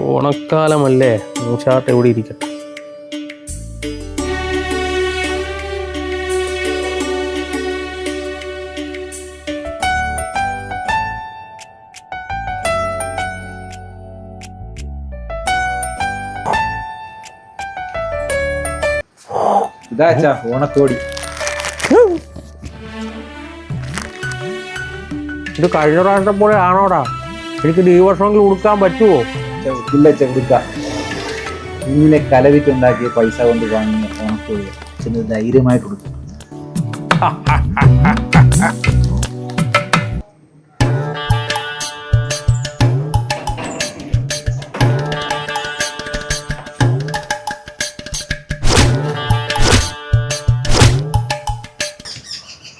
ഓണക്കാലമല്ലേ? മൂച്ചാട്ട് എവിടെ ഇരിക്കട്ടെ? ഇതാ ഓണക്കോടി ഇത് കഴിഞ്ഞ പ്രാവശ്യം പോലെ ആണോടാ? എനിക്ക് ഈ വർഷമെങ്കിലും ഉടുക്കാൻ പറ്റുമോ ഇല്ല ചെവിടുക്ക ഇങ്ങനെ കലവിറ്റുണ്ടാക്കിയ പൈസ കൊണ്ട് വാങ്ങിയ ഓണക്കോടി അച്ഛന് ധൈര്യമായിട്ട് കൊടുക്കും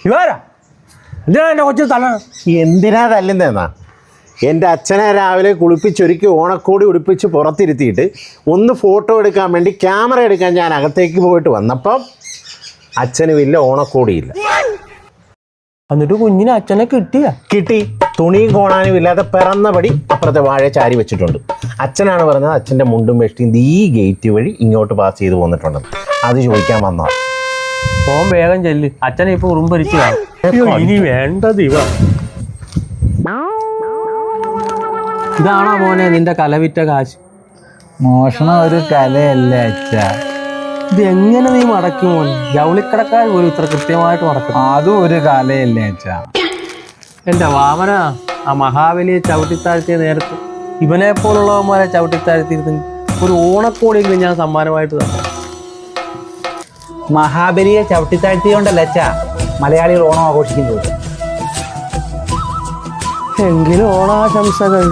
ഇവാരാ എന്തിനാ എന്റെ കൊച്ചു തല എന്തിനാ തല്ലുന്നതെന്നാ എന്റെ അച്ഛനെ രാവിലെ കുളിപ്പിച്ചൊരുക്കി ഓണക്കോടി ഉടുപ്പിച്ച് പുറത്തിരുത്തിയിട്ട് ഒന്ന് ഫോട്ടോ എടുക്കാൻ വേണ്ടി ക്യാമറ എടുക്കാൻ ഞാൻ അകത്തേക്ക് പോയിട്ട് വന്നപ്പം അച്ഛനുമില്ല ഓണക്കോടിയില്ല. എന്നിട്ട് കുഞ്ഞിന് അച്ഛനെ കിട്ടിയ? കിട്ടി. തുണിയും കോണാനും ഇല്ലാതെ പിറന്നപടി അപ്പുറത്തെ വാഴ ചാരി വെച്ചിട്ടുണ്ട്. അച്ഛനാണ് പറഞ്ഞത് അച്ഛന്റെ മുണ്ടും വെഷ്ടിയും ഈ ഗേറ്റ് വഴി ഇങ്ങോട്ട് പാസ് ചെയ്ത് പോന്നിട്ടുണ്ട് അത് ചോദിക്കാൻ വന്നതാണ് പോകാൻ വേഗം ചെല്ല്. അച്ഛനെ ഇപ്പൊ ഉറുമ്പരിച്ചു ഇനി വേണ്ടത് ഇവ ഇതാണോ മോനെ നിന്റെ കലവിറ്റ കാശ്? മോഷണം ഒരു കലയല്ല അച്ഛാ. ഇത് എങ്ങനെ നീ മടക്കി മോനെ ജൗളിക്കടക്കാർ പോലും ഇത്ര കൃത്യമായിട്ട് മടക്കും. അതും ഒരു കലയല്ലേ അച്ഛാ. എന്റെ വാമന ആ മഹാബലിയെ ചവിട്ടിത്താഴ്ത്തിയ നേരത്ത് ഇവനെ പോലുള്ളവന്മാരെ ചവിട്ടിത്താഴ്ത്തിയിരുന്നെങ്കിൽ ഒരു ഓണക്കോടിയെങ്കിലും ഞാൻ സമ്മാനമായിട്ട് തന്നെ. മഹാബലിയെ ചവിട്ടിത്താഴ്ത്തിയോണ്ടല്ല അച്ഛ മലയാളികൾ ഓണം ആഘോഷിക്കുന്നത്? എങ്കിലും ഓണാശംസകൾ.